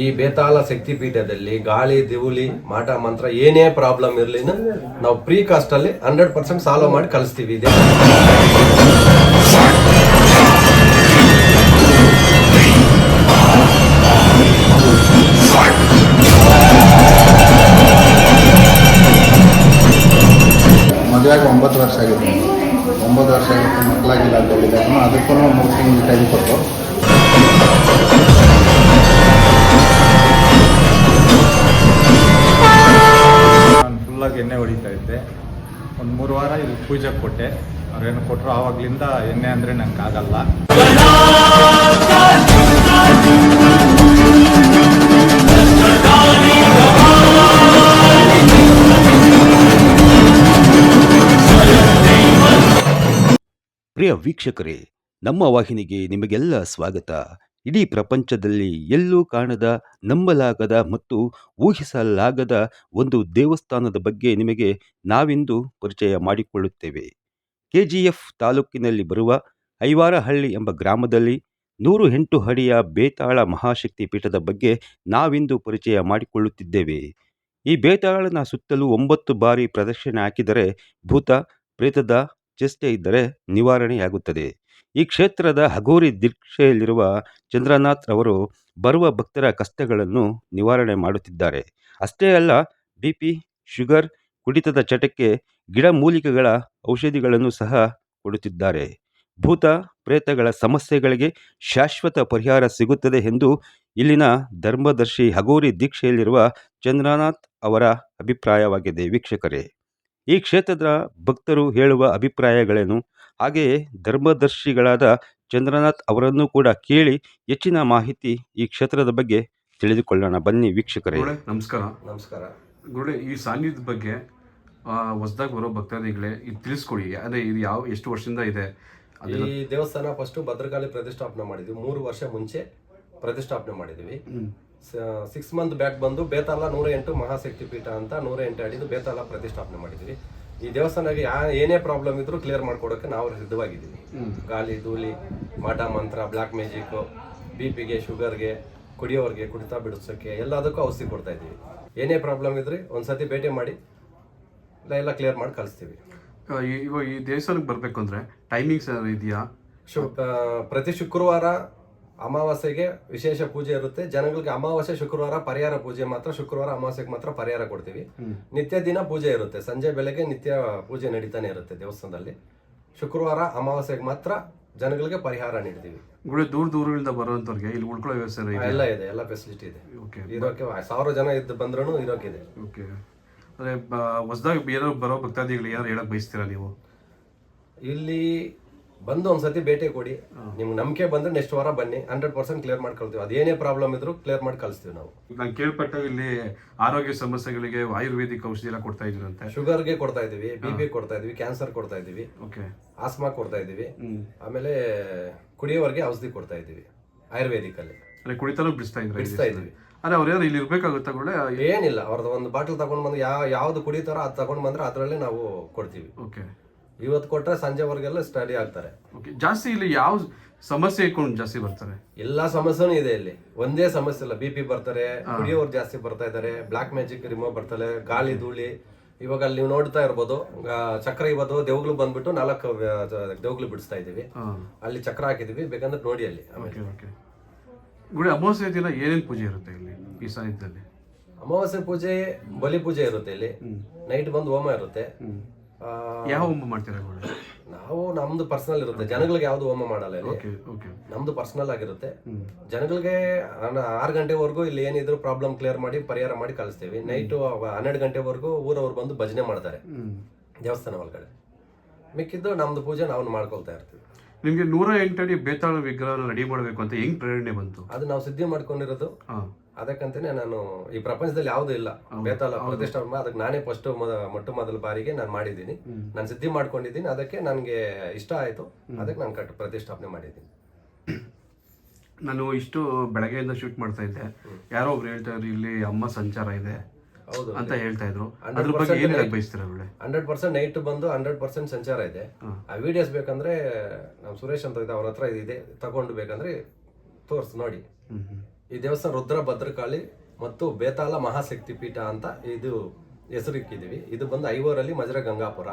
ಈ ಬೇತಾಲ ಶಕ್ತಿ ಪೀಠದಲ್ಲಿ ಗಾಳಿ ದಿವುಲಿ ಮಾಟ, ಮಂತ್ರ ಏನೇ ಪ್ರಾಬ್ಲಮ್ ಇರಲಿ ನಾವು ಫ್ರೀ ಕಾಸ್ಟ್ ಅಲ್ಲಿ ಹಂಡ್ರೆಡ್ ಪರ್ಸೆಂಟ್ ಸಾಲ್ವ್ ಮಾಡಿ ಕಳಿಸ್ತೀವಿ ಇದೆ ಮದುವೆಗೆ ಒಂಬತ್ತು ವರ್ಷ ಆಗಿದೆ ಒಂಬತ್ತು ವರ್ಷ ಆಗಿತ್ತು, ಮಕ್ಕಳಾಗಿಲ್ಲ ಅಂತ ಹೇಳಿದೆ ಅವನು ಅದಕ್ಕೂ ಮೂರು ತಿಂಗಳು ಟೈಮ್ ಕೊಟ್ಟು. ಫುಲ್ಲಾಗಿ ಎಣ್ಣೆ ಹೊಡಿತಾ ಇದ್ದೆ. ಒಂದು ಮೂರು ವಾರ ಇದು ಪೂಜೆ ಕೊಟ್ಟೆ. ಅವ್ರೇನು ಕೊಟ್ಟರು ಆವಾಗ್ಲಿಂದ ಎಣ್ಣೆ ಅಂದರೆ ನಂಗೆ ಆಗಲ್ಲ. ಪ್ರಿಯ ವೀಕ್ಷಕರೇ, ನಮ್ಮ ವಾಹಿನಿಗೆ ನಿಮಗೆಲ್ಲ ಸ್ವಾಗತ. ಇಡೀ ಪ್ರಪಂಚದಲ್ಲಿ ಎಲ್ಲೂ ಕಾಣದ, ನಂಬಲಾಗದ ಮತ್ತು ಊಹಿಸಲಾಗದ ಒಂದು ದೇವಸ್ಥಾನದ ಬಗ್ಗೆ ನಿಮಗೆ ನಾವಿಂದು ಪರಿಚಯ ಮಾಡಿಕೊಳ್ಳುತ್ತೇವೆ. ಕೆ ಜಿ ಎಫ್ ತಾಲೂಕಿನಲ್ಲಿ ಬರುವ ಐವಾರಹಳ್ಳಿ ಎಂಬ ಗ್ರಾಮದಲ್ಲಿ ನೂರು ಎಂಟು ಅಡಿಯ ಬೇತಾಳ ಮಹಾಶಕ್ತಿ ಪೀಠದ ಬಗ್ಗೆ ನಾವಿಂದು ಪರಿಚಯ ಮಾಡಿಕೊಳ್ಳುತ್ತಿದ್ದೇವೆ. ಈ ಬೇತಾಳನ ಸುತ್ತಲೂ ಒಂಬತ್ತು ಬಾರಿ ಪ್ರದಕ್ಷಿಣೆ ಹಾಕಿದರೆ ಭೂತ, ಪ್ರೇತದ ಚೇಷ್ಟೆ ಇದ್ದರೆ ನಿವಾರಣೆಯಾಗುತ್ತದೆ. ಈ ಕ್ಷೇತ್ರದ ಹಗೋರಿ ದೀಕ್ಷೆಯಲ್ಲಿರುವ ಚಂದ್ರನಾಥ್ ಅವರು ಬರುವ ಭಕ್ತರ ಕಷ್ಟಗಳನ್ನು ನಿವಾರಣೆ ಮಾಡುತ್ತಿದ್ದಾರೆ. ಅಷ್ಟೇ ಅಲ್ಲ ಬಿ ಪಿ ಶುಗರ್ ಕುಡಿತದ ಚಟಕ್ಕೆ ಗಿಡಮೂಲಿಕೆಗಳ ಔಷಧಿಗಳನ್ನು ಸಹ ಕೊಡುತ್ತಿದ್ದಾರೆ. ಭೂತ ಪ್ರೇತಗಳ ಸಮಸ್ಯೆಗಳಿಗೆ ಶಾಶ್ವತ ಪರಿಹಾರ ಸಿಗುತ್ತದೆ ಎಂದು ಇಲ್ಲಿನ ಧರ್ಮದರ್ಶಿ ಹಗೋರಿ ದೀಕ್ಷೆಯಲ್ಲಿರುವ ಚಂದ್ರನಾಥ್ ಅವರ ಅಭಿಪ್ರಾಯವಾಗಿದೆ. ವೀಕ್ಷಕರೇ, ಈ ಕ್ಷೇತ್ರದ ಭಕ್ತರು ಹೇಳುವ ಅಭಿಪ್ರಾಯಗಳೇನು? ಹಾಗೆಯೇ ಧರ್ಮದರ್ಶಿಗಳಾದ ಚಂದ್ರನಾಥ್ ಅವರನ್ನು ಕೂಡ ಕೇಳಿ ಹೆಚ್ಚಿನ ಮಾಹಿತಿ ಈ ಕ್ಷೇತ್ರದ ಬಗ್ಗೆ ತಿಳಿದುಕೊಳ್ಳೋಣ. ಬನ್ನಿ ವೀಕ್ಷಕರೇ. ನಮಸ್ಕಾರ. ನಮಸ್ಕಾರ. ಗುರುಡೆ ಈ ಸಾನ್ನಿಧ್ಯ ಬಗ್ಗೆ ಹೊಸದಾಗಿ ಬರೋ ಭಕ್ತಾದಿಗಳೇ ಇದು ತಿಳಿಸ್ಕೊಡಿ. ಅದೇ ಇದು ಯಾವ ಎಷ್ಟು ವರ್ಷದಿಂದ ಇದೆ? ಈ ದೇವಸ್ಥಾನ ಫಸ್ಟ್ ಭದ್ರಕಾಳಿ ಪ್ರತಿಷ್ಠಾಪನೆ ಮಾಡಿದ್ವಿ. ಮೂರು ವರ್ಷ ಮುಂಚೆ ಪ್ರತಿಷ್ಠಾಪನೆ ಮಾಡಿದ್ವಿ. ಸಿಕ್ಸ್ ಮಂತ್ ಬ್ಯಾಕ್ ಬಂದು ಬೇತಾಲ ನೂರ ಎಂಟು ಮಹಾಶಕ್ತಿ ಪೀಠ ಅಂತ ನೂರ ಎಂಟು ಅಡಿದು ಬೇತಾಲ ಪ್ರತಿಷ್ಠಾಪನೆ ಮಾಡಿದ್ವಿ. ಈ ದೇವಸ್ಥಾನಕ್ಕೆ ಯಾ ಏನೇ ಪ್ರಾಬ್ಲಮ್ ಇದ್ರೂ ಕ್ಲಿಯರ್ ಮಾಡ್ಕೊಡೋಕೆ ನಾವು ಸಿದ್ಧವಾಗಿದ್ದೀವಿ. ಗಾಳಿ ಧೂಳಿ ಮಾಟ ಮಂತ್ರ ಬ್ಲ್ಯಾಕ್ ಮ್ಯಾಜಿಕ್ ಬಿ ಪಿಗೆ ಶುಗರ್ಗೆ ಕುಡಿಯೋರಿಗೆ ಕುಡಿತಾ ಬಿಡಿಸೋಕ್ಕೆ ಎಲ್ಲದಕ್ಕೂ ಔಷಧಿ ಕೊಡ್ತಾ ಇದ್ದೀವಿ. ಏನೇ ಪ್ರಾಬ್ಲಮ್ ಇದ್ರಿ ಒಂದ್ಸತಿ ಭೇಟಿ ಮಾಡಿ ಎಲ್ಲ ಕ್ಲಿಯರ್ ಮಾಡಿ ಕಳಿಸ್ತೀವಿ. ಈ- ಇವಾಗ ಈ ದೇವಸ್ಥಾನಕ್ಕೆ ಬರಬೇಕು ಅಂದರೆ ಟೈಮಿಂಗ್ಸ್ ಇದೆಯಾ? ಶು- ಪ್ರತಿ ಶುಕ್ರವಾರ ಅಮಾವಾಸ್ಯೆಗೆ ವಿಶೇಷ ಪೂಜೆ ಇರುತ್ತೆ. ಜನಗಳಿಗೆ ಅಮಾವಾಸ್ಯೆ ಶುಕ್ರವಾರ ಪರಿಹಾರ ಪೂಜೆ ಮಾತ್ರ ಶುಕ್ರವಾರ ಅಮಾವಾಸ್ಯೆಗೆ ಮಾತ್ರ ಪರಿಹಾರ ಕೊಡ್ತೀವಿ. ನಿತ್ಯ ದಿನ ಪೂಜೆ ಇರುತ್ತೆ. ಸಂಜೆ ಬೆಳಗ್ಗೆ ನಿತ್ಯ ಪೂಜೆ ನಡೀತಾನೆ ಇರುತ್ತೆ ದೇವಸ್ಥಾನದಲ್ಲಿ. ಶುಕ್ರವಾರ ಅಮಾವಾಸ್ಯೆಗೆ ಮಾತ್ರ ಜನಗಳಿಗೆ ಪರಿಹಾರ ನೀಡ್ತೀವಿ. ಗುಡಿ ದೂರ ದೂರಗಳಿಂದ ಬರುವಂತವ್ರಿಗೆ ಇಲ್ಲಿ ಉಳ್ಕೊಳ್ಳೋ ವ್ಯವಸ್ಥೆ ಇದೆ ಎಲ್ಲ ಇದೆ. ಎಲ್ಲ ಫೆಸಿಲಿಟಿ ಇದೆ. ಓಕೆ ಇರೋಕೆ ಸಾವಿರ ಜನ ಇದ್ದು ಬಂದ್ರೂ ಇದೆ. ಓಕೆ ಅದೇ ಹೊಸದಾಗಿ ಏನಾದ್ರು ಬರೋ ಭಕ್ತಾದಿಗಳು ಯಾರು ಹೇಳಕ್ ಬಯಸ್ತೀರಾ ನೀವು? ಇಲ್ಲಿ ಬಂದು ಒಂದ್ಸತಿ ಭೇಟಿ ಕೊಡಿ. ನಿಮ್ಗೆ ನಂಬಿಕೆ ಬಂದ್ರೆ ನೆಕ್ಸ್ಟ್ ವಾರ ಬನ್ನಿ. ಹಂಡ್ರೆಡ್ ಪರ್ಸೆಂಟ್ ಕ್ಲಿಯರ್ ಮಾಡ್ಕೊಳ್ತೀವಿ. ಅದೇನೇ ಪ್ರಾಬ್ಲಮ್ ಇದ್ರು ಕ್ಲಿಯರ್ ಮಾಡಿ ಕಳಿಸ್ತೀವಿ ನಾವು. ನಾನು ಕೇಳ್ಪಟ್ಟ ಇಲ್ಲಿ ಆರೋಗ್ಯ ಸಮಸ್ಯೆಗಳಿಗೆ ಆಯುರ್ವೇದಿಕ್ ಔಷಧಿ ಎಲ್ಲ ಕೊಡ್ತಾ ಇದ್ರಂತೆ ಶುಗರ್ಗೆ ಕೊಡ್ತಾ ಇದೀವಿ ಬಿ ಪಿ ಕೊಡ್ತಾ ಇದೀವಿ ಕ್ಯಾನ್ಸರ್ ಕೊಡ್ತಾ ಇದೀವಿ ಓಕೆ ಆಸ್ಮಾ ಕೊಡ್ತಾ ಇದೀವಿ ಆಮೇಲೆ ಕುಡಿಯೋವರೆಗೆ ಔಷಧಿ ಕೊಡ್ತಾ ಇದೀವಿ ಆಯುರ್ವೇದಿಕ್ ಅಲ್ಲಿ ಕುಡಿತಾನು ಬಿಡಿಸ್ತಾ ಇದ್ರೆ ಬಿಡಿಸ್ತಾ ಇದೀವಿ ಅವ್ರು ಇಲ್ಲಿ ಇರ್ಬೇಕಾಗುತ್ತಾ ಕೂಡ ಏನಿಲ್ಲ ಅವ್ರದ್ದು ಒಂದು ಬಾಟಲ್ ತಗೊಂಡ್ ಬಂದು ಯಾವ ಯಾವ್ದು ಕುಡಿತಾರೋ ಅದು ತಗೊಂಡ್ ಬಂದ್ರೆ ಅದರಲ್ಲೇ ನಾವು ಕೊಡ್ತೀವಿ. ಓಕೆ ಇವತ್ತು ಕೊಟ್ರೆ ಸಂಜೆವರೆಗೆಲ್ಲ ಸ್ಟಡಿ ಆಗ್ತಾರೆ. ಓಕೆ ಜಾಸ್ತಿ ಇಲ್ಲಿ ಯಾವ ಸಮಸ್ಯೆ ಇಟ್ಕೊಂಡು ಜಾಸ್ತಿ ಬರ್ತಾರೆ? ಎಲ್ಲಾ ಸಮಸ್ಯೆನೂ ಇದೆ ಇಲ್ಲಿ. ಒಂದೇ ಸಮಸ್ಯೆ ಇಲ್ಲ. ಬಿ ಪಿ ಬರ್ತಾರೆ ಕುಡಿಯೋರು ಜಾಸ್ತಿ ಬರ್ತಾ ಇದ್ದಾರೆ ಬ್ಲಾಕ್ ಮ್ಯಾಜಿಕ್ ರಿಮೂವ್ ಬರ್ತಾರೆ ಗಾಳಿ ಧೂಳಿ. ಇವಾಗ ಅಲ್ಲಿ ನೀವು ನೋಡ್ತಾ ಇರ್ಬೋದು ಆ, ಚಕ್ರ ಇವತ್ತು ದೇವ್ಗಳು ಬಂದ್ಬಿಟ್ಟು ನಾಲ್ಕು ದೇವ್ಗಳು ಬಿಡಿಸ್ತಾ ಇದೀವಿ ಅಲ್ಲಿ ಚಕ್ರ ಹಾಕಿದೀವಿ ಬೇಕಂದ್ರೆ ನೋಡಿ ಅಲ್ಲಿ. ಆಮೇಲೆ ಓಕೆ ಓಕೆ ಗುಡಿ ಅಮಾವಾಸ್ಯೆ ದಿನ ಏನೇನು ಪೂಜೆ ಇರುತ್ತೆ ಇಲ್ಲಿ ಈ ಸಾಹಿತ್ಯದಲ್ಲಿ ಅಮಾವಾಸ್ಯೆ ಪೂಜೆ ಬಲಿ ಪೂಜೆ ಇರುತ್ತೆ ಇಲ್ಲಿ. ನೈಟ್ ಬಂದು ಹೋಮ ಇರುತ್ತೆ. ಯಾವ ಹೋಮ ಮಾಡ್ತೀರಾ ನಾವು ನಮ್ದು ಪರ್ಸನಲ್ ಇರುತ್ತೆ. ಜನಗಳಿಗೆ ಯಾವ್ದು ಹೋಮ ಮಾಡಲ್ಲ ಇಲ್ಲಿ. ಓಕೆ ಓಕೆ ನಮ್ದು ಪರ್ಸನಲ್ ಆಗಿರುತ್ತೆ. ಜನಗಳಿಗೆ ಆರು ಗಂಟೆವರೆಗೂ ಇಲ್ಲಿ ಏನಿದ್ರು ಪ್ರಾಬ್ಲಮ್ ಕ್ಲಿಯರ್ ಮಾಡಿ ಪರಿಹಾರ ಮಾಡಿ ಕಳಿಸ್ತೀವಿ. ನೈಟ್ ಹನ್ನೆರಡು ಗಂಟೆವರೆಗೂ ಊರವ್ರು ಬಂದು ಭಜನೆ ಮಾಡ್ತಾರೆ. ದೇವಸ್ಥಾನ ಒಳಗಡೆ. ಮಿಕ್ಕಿದ್ದು ನಮ್ದು ಪೂಜೆ ನಾವು ಮಾಡ್ಕೊಳ್ತಾ ಇರ್ತೀವಿ. ನಿಮಗೆ ನೂರ ಅಡಿ ಬೇತಾಳ ವಿಗ್ರಹ ರೆಡಿ ಮಾಡಬೇಕು ಅಂತ ಹೆಂಗ್ ಪ್ರೇರಣೆ ಬಂತು? ಅದು ನಾವು ಸಿದ್ಧಿ ಮಾಡ್ಕೊಂಡಿರೋದು. ಹಾಂ. ಅದಕ್ಕಂತಾನೆ ನಾನು ಈ ಪ್ರಪಂಚದಲ್ಲಿ ಯಾವುದೂ ಇಲ್ಲ. ಬೇತಾಲ ಪ್ರತಿಷ್ಠಾಪನೆ ಅದಕ್ಕೆ ನಾನೇ ಫಸ್ಟ್ ಮೊಟ್ಟ ಮೊದಲ ಬಾರಿಗೆ ನಾನು ಮಾಡಿದ್ದೀನಿ. ನಾನು ಸಿದ್ಧಿ ಮಾಡ್ಕೊಂಡಿದ್ದೀನಿ ಅದಕ್ಕೆ ನನಗೆ ಇಷ್ಟ ಆಯಿತು. ಅದಕ್ಕೆ ನಾನು ಕಟ್ ಪ್ರತಿಷ್ಠಾಪನೆ ಮಾಡಿದ್ದೀನಿ. ನಾನು ಇಷ್ಟು ಬೆಳಗ್ಗೆಯಿಂದ ಶೂಟ್ ಮಾಡ್ತಾ ಇದ್ದೆ. ಯಾರೋ ಒಬ್ರು ಹೇಳ್ತಾ ಇದ್ರು ಇಲ್ಲಿ ಅಮ್ಮ ಸಂಚಾರ ಇದೆ ಹೌದು. ಅಂತ ಹೇಳ್ತಾ ಇದ್ರು. ಅದ್ರ ಬಗ್ಗೆ ಏನು ಹೇಳಕ್ ಬಯಸ್ತೀರಾ ಅವಳೆ ಹಂಡ್ರೆಡ್ ಪರ್ಸೆಂಟ್ ನೈಟ್ ಬಂದು ಹಂಡ್ರೆಡ್ ಪರ್ಸೆಂಟ್ ಸಂಚಾರ ಇದೆ. ಆ ವಿಡಿಯೋಸ್ ಬೇಕಂದ್ರೆ ನಮ್ಮ ಸುರೇಶ್ ಅಂತ ಇದೆ ಅವ್ರ ಹತ್ರ ಇದೆ ತಗೊಂಡು ಬೇಕಂದ್ರೆ ತೋರ್ಸ್ ನೋಡಿ. ಈ ದೇವಸ್ಥಾನ ರುದ್ರ ಭದ್ರಕಾಳಿ ಮತ್ತು ಬೇತಾಳ ಮಹಾಶಕ್ತಿ ಪೀಠ ಅಂತ ಇದು ಹೆಸರಿಕ್ಕಿದ್ದೀವಿ. ಇದು ಬಂದು ಐವರಲ್ಲಿ ಮಜರ ಗಂಗಾಪುರ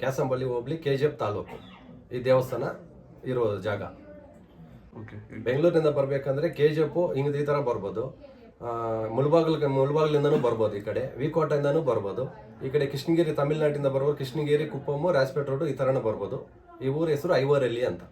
ಕ್ಯಾಸಂಬಳ್ಳಿ ಹೋಬ್ಳಿ ಕೆ ಜಿ ಎಫ್ ತಾಲೂಕು ಈ ದೇವಸ್ಥಾನ ಇರೋ ಜಾಗ. ಓಕೆ ಬೆಂಗಳೂರಿನಿಂದ ಬರಬೇಕಂದ್ರೆ ಕೆ ಜಿ ಎಫ್ ಹಿಂಗೆ ಈ ಥರ ಬರ್ಬೋದು. ಮುಳ್ಬಾಗಿಲು ಬರ್ಬೋದು ಈ ಕಡೆ. ವಿಕೋಟೆಯಿಂದನೂ ಬರ್ಬೋದು. ಈ ಕಡೆ ಕೃಷ್ಣಗಿರಿ ತಮಿಳ್ನಾಡಿಂದ ಬರ್ಬೋದು ಕೃಷ್ಣಗಿರಿ ಕುಪ್ಪಮ್ಮು ರಾಜ್ಪೇಟ್ ರೋಡು ಈ ಥರನೂ ಬರ್ಬೋದು. ಈ ಊರ ಹೆಸರು ಐವರಲ್ಲಿ ಅಂತ.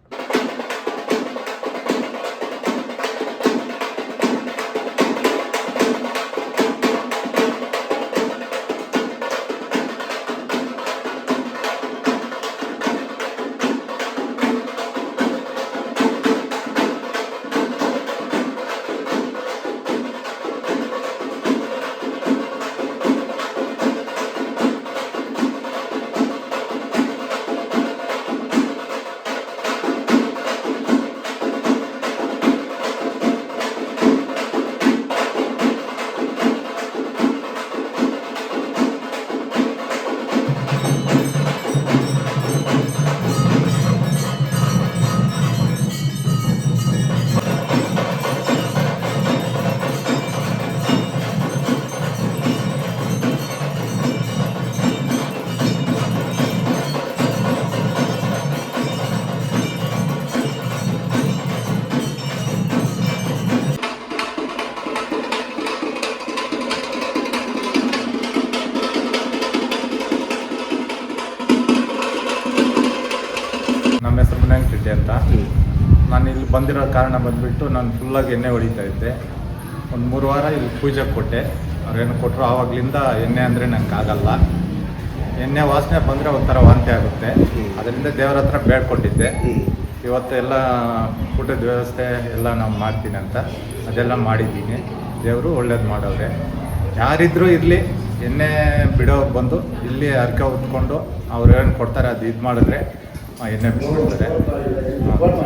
ಅಂತ. ನಾನು ಇಲ್ಲಿ ಬಂದಿರೋ ಕಾರಣ ಬಂದುಬಿಟ್ಟು ನಾನು ಫುಲ್ಲಾಗಿ ಎಣ್ಣೆ ಹೊಡಿತಾ ಇದ್ದೆ. ಒಂದು ಮೂರು ವಾರ ಇಲ್ಲಿ ಪೂಜೆ ಕೊಟ್ಟೆ. ಅವ್ರೇನು ಕೊಟ್ಟರು ಆವಾಗಲಿಂದ ಎಣ್ಣೆ ಅಂದರೆ ನಂಗೆ ಆಗಲ್ಲ. ಎಣ್ಣೆ ವಾಸನೆ ಬಂದರೆ ಒಂಥರ ವಾಂತಿ ಆಗುತ್ತೆ. ಅದರಿಂದ ದೇವರ ಹತ್ರ ಬೇಡ್ಕೊಂಡಿದ್ದೆ. ಇವತ್ತು ಎಲ್ಲ ಊಟದ ವ್ಯವಸ್ಥೆ ಎಲ್ಲ ನಾವು ಮಾಡ್ತೀನಿ ಅಂತ. ಅದೆಲ್ಲ ಮಾಡಿದ್ದೀನಿ. ದೇವರು ಒಳ್ಳೇದು ಮಾಡೋರೆ ಯಾರಿದ್ರೂ ಇರಲಿ, ಎಣ್ಣೆ ಬಿಡೋರು ಬಂದು ಇಲ್ಲಿ ಅರ್ಕೆ ಹೊತ್ಕೊಂಡು ಅವ್ರು ಏನು ಕೊಡ್ತಾರೆ ಅದು ಇದು ಮಾಡಿದ್ರೆ ಎಣ್ಣೆ ಬಿಸಿಬಿಡ್ತಾರೆ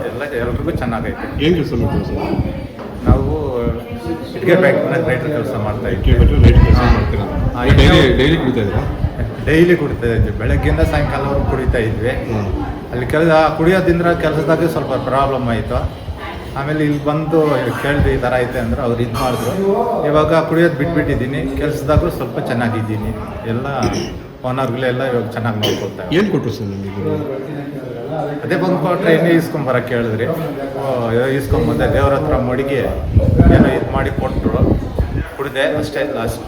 ಎಲ್ಲ ಎಲ್ರಿಗೂ ಚೆನ್ನಾಗೈತೆ. ಏನು ಕೆಲಸ ಮಾಡ್ತೀವಿ ನಾವು ಇಟ್ಟಿಗೆ ಬ್ಯಾಂಕ್ನ ರೈತರ ಕೆಲಸ ಮಾಡ್ತಾ ಇಟ್ಕೆ ಹಾ, ಡೈಲಿ ಡೈಲಿ ಕುಡಿತಾ ಇದ್ದೀರಾ? ಡೈಲಿ ಕುಡಿತಾ ಇದ್ವಿ. ಬೆಳಗ್ಗೆಯಿಂದ ಸಾಯಂಕಾಲವರೆಗೂ ಕುಡಿತಾ ಇದ್ವಿ. ಅಲ್ಲಿ ಕೆಲಸ ಕುಡಿಯೋದ್ರಿಂದ ಕೆಲಸದಾಗ ಸ್ವಲ್ಪ ಪ್ರಾಬ್ಲಮ್ ಆಯಿತು. ಆಮೇಲೆ ಇಲ್ಲಿ ಬಂದು ಕೇಳಿದೆ ಈ ಥರ ಐತೆ ಅಂದ್ರೆ ಅವ್ರು ಇದು ಮಾಡಿದ್ರು. ಇವಾಗ ಕುಡಿಯೋದು ಬಿಟ್ಬಿಟ್ಟಿದ್ದೀನಿ. ಕೆಲಸದಾಗೂ ಸ್ವಲ್ಪ ಚೆನ್ನಾಗಿದ್ದೀನಿ. ಎಲ್ಲ ಓನರ್ಗಳೆಲ್ಲ ಇವಾಗ ಚೆನ್ನಾಗಿ ನೋಡ್ಕೊಳ್ತಾರೆ ಏನು ಕೊಟ್ಟರು ಸರ್ ನಿಮಗೆ? ಅದೇ ಬಂದು ಟ್ರೈನ್ ಎಣ್ಣೆ ಇಸ್ಕೊಂಬರಕ್ಕೆ ಹೇಳಿದ್ರಿ. ಇಸ್ಕೊಂಬಂದೆ ದೇವ್ರ ಹತ್ರ ಮಡಿಗೆ ಏನೋ ಇದು ಮಾಡಿ ಕೊಟ್ಟರು ಕುಡಿದೆ ಅಷ್ಟೇ ಲಾಸ್ಟ್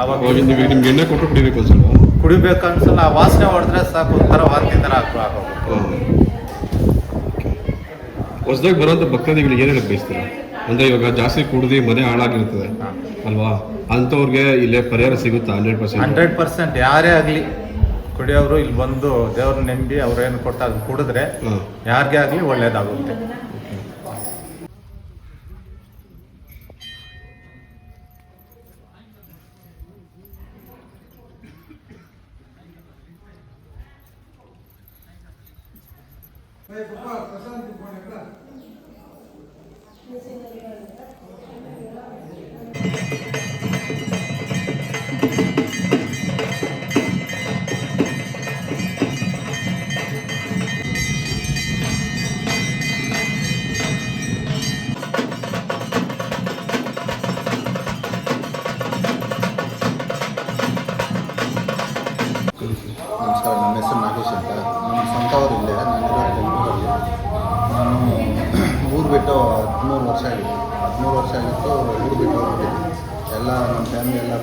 ಆವಾಗ ನಿಮಗೆ ನಿಮ್ಗೆ ಎಣ್ಣೆ ಕೊಟ್ಟರು ಕುಡಿಬೇಕು ಸರ್ ಕುಡಿಬೇಕು ಅನ್ಸಲ್ಲ ಆ ವಾಸನೆ ಹೊಡೆದ್ರೆ ಸಾಕು ಒಂಥರ ವಾಸನೆ ಥರ ಹಾಕೋ ಹೊಸದಾಗಿ ಬರೋಂಥ ಭಕ್ತಾದಿಗಳಿಗೆ ಏನು ಬಯಸ್ತೀರಾ ಅಂದರೆ ಇವಾಗ ಜಾಸ್ತಿ ಕುಡಿದು ಮನೆ ಹಾಳಾಗಿರ್ತದೆ. ಅಲ್ವಾ? ಅಂಥವ್ರಿಗೆ ಇಲ್ಲೇ ಪರಿಹಾರ ಸಿಗುತ್ತಾ ಹಂಡ್ರೆಡ್ ಪರ್ಸೆಂಟ್? Hundred percent. ಯಾರೇ ಆಗಲಿ ಕುಡಿಯೋರು ಇಲ್ಲಿ ಬಂದು ದೇವ್ರನ್ನ ನೆಂಬಿ ಅವ್ರೇನು ಕೊಟ್ಟ ಅದು ಕುಡಿದ್ರೆ ಯಾರಿಗೇ ಆಗಲಿ ಒಳ್ಳೇದಾಗುತ್ತೆ.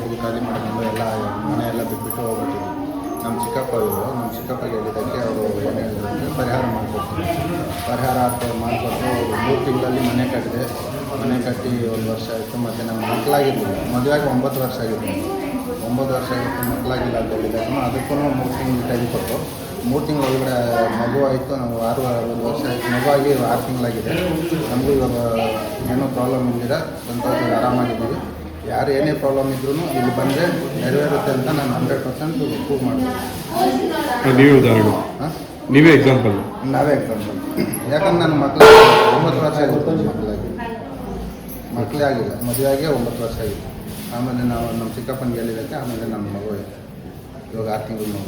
ಫುಲ್ ಖಾಲಿ ಮಾಡ್ಕೊಂಡು ಎಲ್ಲ ಮನೆಯೆಲ್ಲ ಬಿಟ್ಬಿಟ್ಟು ಹೋಗ್ಬಿಟ್ಟಿದ್ವಿ. ನಮ್ಮ ಚಿಕ್ಕಪ್ಪ ಇವರು, ನಮ್ಮ ಚಿಕ್ಕಪ್ಪ ಹೇಳಿದ್ದಕ್ಕೆ ಅವರು ಹೇಳಿದ್ರು ಪರಿಹಾರ ಮಾಡಿಕೊಡ್ತೀನಿ ಪರಿಹಾರ ಮಾಡಿಕೊಟ್ಟು ಮೂರು ತಿಂಗಳಲ್ಲಿ ಮನೆ ಕಟ್ಟಿದೆ. ಮನೆ ಕಟ್ಟಿ ಒಂದು ವರ್ಷ ಆಯಿತು ಮತ್ತು ನಮ್ಮ ಮಕ್ಕಳಾಗಿದ್ದು ಮದುವೆಗೆ ಒಂಬತ್ತು ವರ್ಷ ಆಗಿತ್ತು ಒಂಬತ್ತು ವರ್ಷ ಆಗಿತ್ತು, ಮಕ್ಕಳಾಗಿಲ್ಲ ಅಂತ ಹೇಳಿದಾಗ ಅದಕ್ಕೂ ಮೂರು ತಿಂಗಳು ಟೈಮ್ ಕೊಟ್ಟು, ಮೂರು ತಿಂಗಳ ಒಳಗಡೆ ಮಗು ಆಯಿತು, ನಾವು ಆರು ಒಂದು ವರ್ಷ ಆಯಿತು. ಮಗು ಆಗಿ ಆರು ತಿಂಗಳಾಗಿದೆ. ನಮಗೂ ಇವಾಗ ಏನೂ ಪ್ರಾಬ್ಲಮ್ ಇಲ್ದಿರ ಸಂತೋಷ ಆರಾಮಾಗಿದ್ದೀವಿ. ಯಾರು ಏನೇ ಪ್ರಾಬ್ಲಮ್ ಇದ್ರೂ ಇಲ್ಲಿ ಬಂದರೆ ನೆರವೇರುತ್ತೆ ಅಂತ ನಾನು ಹಂಡ್ರೆಡ್ ಪರ್ಸೆಂಟ್ ಪ್ರೂವ್ ಮಾಡ್ತೀನಿ. ನೀವೇ ಉದಾಹರಣೆ. ನೀವೇ ಎಕ್ಸಾಂಪಲ್ ನಾವೇ ಎಕ್ಸಾಂಪಲ್ ಯಾಕಂದ್ರೆ ನನ್ನ ಮಕ್ಕಳು ಒಂಬತ್ತು ವರ್ಷ ಆಗಿತ್ತು ಮಕ್ಕಳಾಗಿ. ಮಕ್ಕಳೇ ಆಗಿಲ್ಲ ಮದುವೆ ಆಗಿ ಒಂಬತ್ತು ವರ್ಷ ಆಗಿತ್ತು ಆಮೇಲೆ ನಾವು ನಮ್ಮ ಚಿಕ್ಕಪ್ಪನಿಗೆ ಹೇಳಿದ್ದಕ್ಕೆ ಆಮೇಲೆ ನಮ್ಮ ಮಗು ಇವಾಗ ಆರು ತಿಂಗಳು ಮಗು.